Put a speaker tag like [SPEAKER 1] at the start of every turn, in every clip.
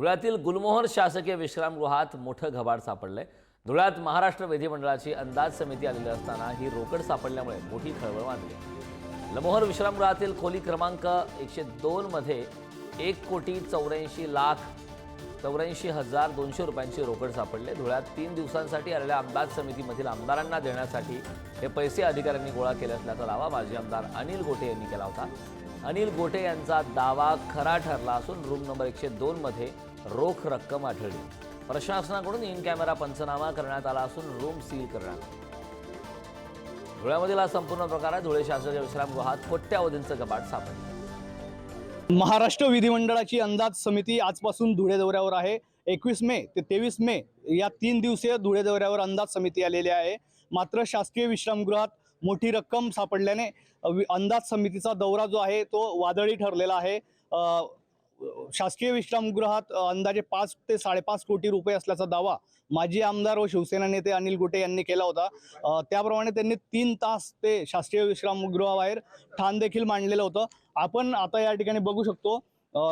[SPEAKER 1] धुळ्यातील गुलमोहर शासकीय विश्रामगृहात मोठं घबाड सापडलंय. धुळ्यात महाराष्ट्र विधिमंडळाची अंदाज समिती आलेली असताना ही रोकड सापडल्यामुळे मोठी खळबळ मानली लमोहर विश्रामगृहातील खोली क्रमांक एकशे दोनमध्ये एक कोटी चौऱ्याऐंशी लाख चौऱ्याऐंशी हजार दोनशे रुपयांची रोकड सापडले. धुळ्यात तीन दिवसांसाठी आलेल्या अंदाज समितीमधील आमदारांना देण्यासाठी हे पैसे अधिकाऱ्यांनी गोळा केले असल्याचा दावा माजी आमदार अनिल गोटे यांनी केला होता. अनिल गोटे यांचा दावा खरा ठरला असून रूम नंबर एकशे दोनमध्ये रोख रक्कम आढळली. प्रशासनाकडून इन कॅमेरा पंचनामा करण्यात आला असून रूम सील करण्यात आला. धुळ्यामधील हा संपूर्ण प्रकार आहे. धुळे शासकीय विश्रामगृहात कोट्यावधींचं कपाट सापडलं.
[SPEAKER 2] महाराष्ट्र विधिमंडळाची अंदाज समिती आजपासून धुळे दौऱ्यावर आहे. एकवीस मे ते तेवीस मे या तीन दिवसीय धुळे दौऱ्यावर अंदाज समिती आलेली आहे. मात्र शासकीय विश्रामगृहात मोठी रक्कम सापडल्याने वि- अंदाज समितीचा दौरा जो आहे तो वादळी ठरलेला आहे. शासकीय विश्रामगृहात अंदाजे पाच ते साडेपाच कोटी रुपये असल्याचा दावा माजी आमदार व शिवसेना नेते अनिल गुटे यांनी केला होता. त्याप्रमाणे त्यांनी तीन तास ते शासकीय विश्रामगृहाबाहेर ठाण देखील मांडलेलं होतं. आपण आता या ठिकाणी बघू शकतो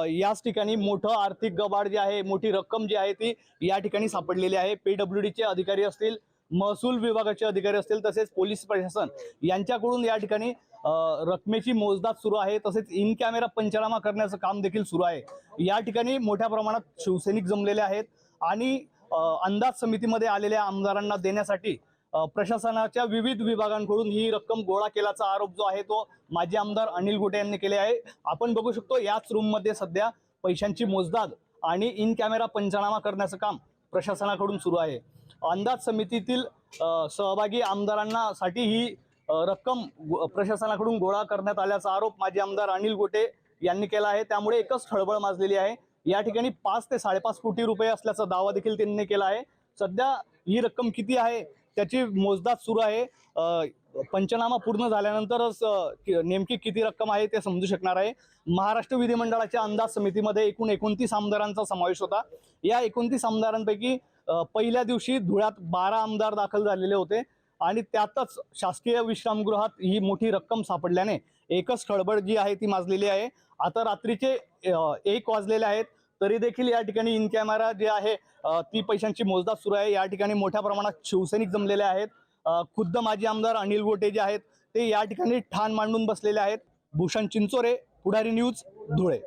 [SPEAKER 2] याच ठिकाणी मोठं आर्थिक गबाड जे आहे मोठी रक्कम जी आहे ती या ठिकाणी सापडलेली आहे. पीडब्ल्यू डीचे अधिकारी असतील महसूल विभागाचे अधिकारी असतील तसेच पोलीस प्रशासन यांच्याकडून या ठिकाणी रकमेची मोजदाद सुरू आहे. तसेच इन कॅमेरा पंचनामा करण्याचं काम देखील सुरू आहे. या ठिकाणी मोठ्या प्रमाणात शिवसैनिक जमलेले आहेत आणि अंदाज समितीमध्ये आलेल्या आमदारांना देण्यासाठी प्रशासनाच्या विविध विभागांकडून ही रक्कम गोळा केल्याचा आरोप जो आहे तो माजी आमदार अनिल गोटे यांनी केले आहे. आपण बघू शकतो याच रूममध्ये सध्या पैशांची मोजदाद आणि इन कॅमेरा पंचनामा करण्याचं काम प्रशासनाकडून सुरू आहे. अंदाज समितीतील सहभागी आमदारांना साठी ही रक्कम प्रशासनाकडून गोळा करण्यात आल्याचा आरोप माजी आमदार अनिल गोटे यांनी केला आहे. त्यामुळे एकच खळबळ माजलेली आहे. या ठिकाणी पाच ते साडेपाच कोटी रुपये असल्याचा दावा देखील त्यांनी केला आहे. सध्या ही रक्कम किती आहे? त्याची मोजदाद सुरू आहे. पंचनामा पूर्ण झाल्यानंतरच नेमकी किती रक्कम आहे ते समजू शकणार आहे. महाराष्ट्र विधिमंडळाच्या अंदाज समितीमध्ये एकूण एकोणतीस आमदारांचा समावेश होता. या एकोणतीस आमदारांपैकी पहिल्या दिवशी धुळ्यात बारा आमदार दाखल झालेले होते. आणि त्यातच शासकीय विश्रामगृहात ही मोठी रक्कम सापडल्याने एकच खळबळ जी आहे ती माजलेली आहे. आता रात्रीचे एक वाजलेले आहेत तरी देखील या ठिकाणी इन कॅमेरा जे आहे ती पैशांची मोजदाद सुरू आहे. या ठिकाणी मोठ्या प्रमाणात शिवसैनिक जमलेले आहेत. खुद्द माजी आमदार अनिल गोटे जे आहेत ते या ठिकाणी ठाण मांडून बसलेले आहेत. भूषण चिंचोरे पुढारी न्यूज धुळे.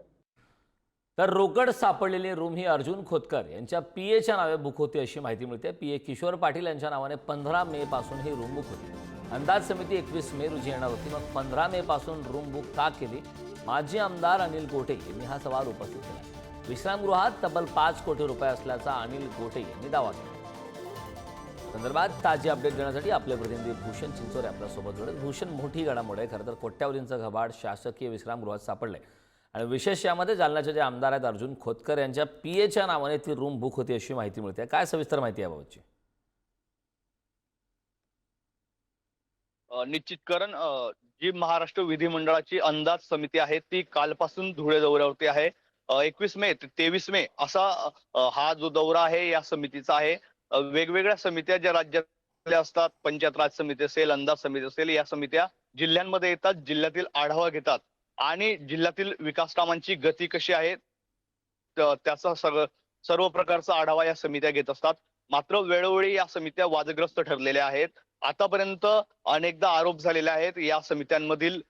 [SPEAKER 1] तर रोकड सापडलेली रूम ही अर्जुन खोतकर यांच्या पी एच्या नावे बुक होती अशी माहिती मिळते. पी ए किशोर पाटील यांच्या नावाने पंधरा मे पासून ही रूम बुक होती. अंदाज समिती एकवीस मे रोजी येणार होती. मग पंधरा मे पासून रूम बुक का केली? माजी आमदार अनिल गोटे यांनी हा सवाल उपस्थित केला. विश्रामगृहात तब्बल पाच कोटी रुपये असल्याचा अनिल गोटे यांनी दावा केला. संदर्भात ताजी अपडेट देण्यासाठी आपले प्रतिनिधी भूषण चिंचोरे आपल्यासोबत जोडत भूषण मोठी घडामोड आहे. खरं तर कोट्यावधींचं घबाड शासकीय विश्रामगृहात सापडलंय. आणि विशेष यामध्ये जालन्याचे जे आमदार आहेत अर्जुन खोतकर यांच्या पी एच्या नावाने ती रूम बुक होती अशी माहिती मिळते. काय सविस्तर माहिती आहे याबाबतची?
[SPEAKER 3] निश्चित कारण जी महाराष्ट्र विधिमंडळाची अंदाज समिती आहे ती कालपासून धुळे दौऱ्यावरती आहे. एकवीस मे ते तेवीस मे असा हा जो दौरा आहे या समितीचा आहे. वेगवेगळ्या समित्या ज्या राज्यातल्या असतात पंचायत राज समिती असेल अंदाज समिती असेल या समित्या जिल्ह्यांमध्ये येतात जिल्ह्यातील आढावा घेतात. आणि जिल्ह्यातील विकास कामांची गती कशी आहे त्याचा सगळं सर्व प्रकारचा आढावा या समित्या घेत असतात. मात्र वेळोवेळी या समित्या वादग्रस्त ठरलेल्या आहेत. आतापर्यंत अनेकदा आरोप झालेले आहेत या समित्यांमधील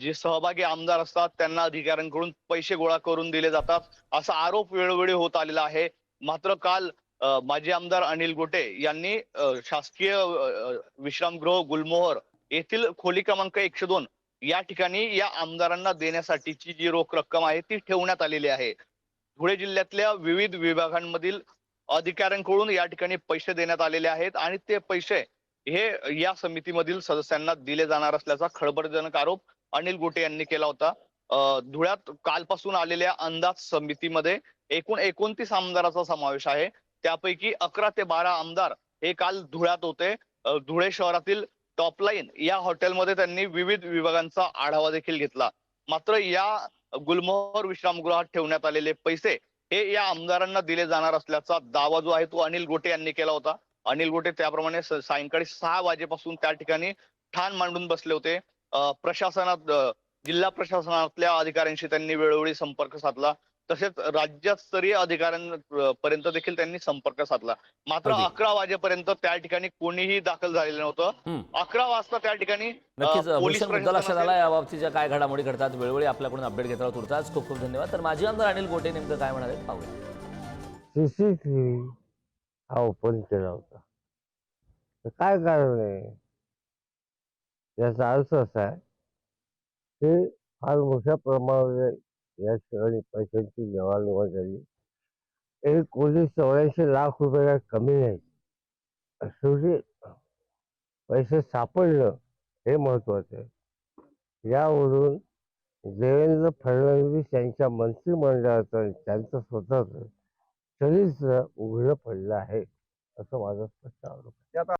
[SPEAKER 3] जे सहभागी आमदार असतात त्यांना अधिकाऱ्यांकडून पैसे गोळा करून दिले जातात. असा आरोप वेळोवेळी होत आलेला आहे. मात्र काल माजी आमदार अनिल गोटे यांनी शासकीय विश्रामगृह गुलमोहर येथील खोली क्रमांक एकशे दोन या ठिकाणी या आमदारांना देण्यासाठीची जी रोख रक्कम आहे ती ठेवण्यात आलेली आहे. धुळे जिल्ह्यातल्या विविध विभागांमधील अधिकाऱ्यांकडून या ठिकाणी पैसे देण्यात आलेले आहेत आणि ते पैसे हे या समितीमधील सदस्यांना दिले जाणार असल्याचा खळबळजनक आरोप अनिल गोटे यांनी केला होता. धुळ्यात कालपासून आलेल्या अंदाज समितीमध्ये एकूण एकोणतीस आमदाराचा समावेश आहे. त्यापैकी अकरा ते बारा आमदार हे काल धुळ्यात होते. धुळे शहरातील टॉपलाईन या हॉटेलमध्ये त्यांनी विविध विभागांचा आढावा देखील घेतला. मात्र या गुलमोहर विश्रामगृहात ठेवण्यात आलेले पैसे हे या आमदारांना दिले जाणार असल्याचा दावा जो आहे तो अनिल गोटे यांनी केला होता. अनिल गोटे त्याप्रमाणे सायंकाळी सहा वाजेपासून त्या ठिकाणी ठाण मांडून बसले होते. प्रशासनात जिल्हा प्रशासनातल्या अधिकाऱ्यांशी त्यांनी वेळोवेळी संपर्क साधला.
[SPEAKER 2] तसेच राज्यस्तरीय अधिकाऱ्यांपर्यंत देखील त्यांनी संपर्क साधला. मात्र. अकरा वाजेपर्यंत त्या ठिकाणी कोणीही दाखल झालेलं नव्हतं. अकरा वाजता त्या ठिकाणी पोलीस प्रशासन
[SPEAKER 1] लक्षात आला याबाबतीच्या काय घडामोडी घडतात वेळोवेळी आपल्याकडून अपडेट घेत राहतो तुर्तास खूप खूप धन्यवाद. तर माजी आमदार अनिल गोटे नेमकं काय म्हणाले पाहूया.
[SPEAKER 4] सीसीटीव्ही हा ओपन केला होता. तर काय कारण आहे? याचा अर्थ असा आहे की फार मोठ्या प्रमाणावर या ठिकाणी पैशांची देवाणघेवाण झाली. एक कोटी चौऱ्याऐंशी लाख रुपयाला कमी नाही. शेवटी पैसे सापडलं हे महत्वाचं आहे. यावरून देवेंद्र फडणवीस यांच्या मंत्रिमंडळाचं त्यांचं स्वतःच चरित्र उघडं पडलं आहे असं माझं स्पष्ट आरोप आहे.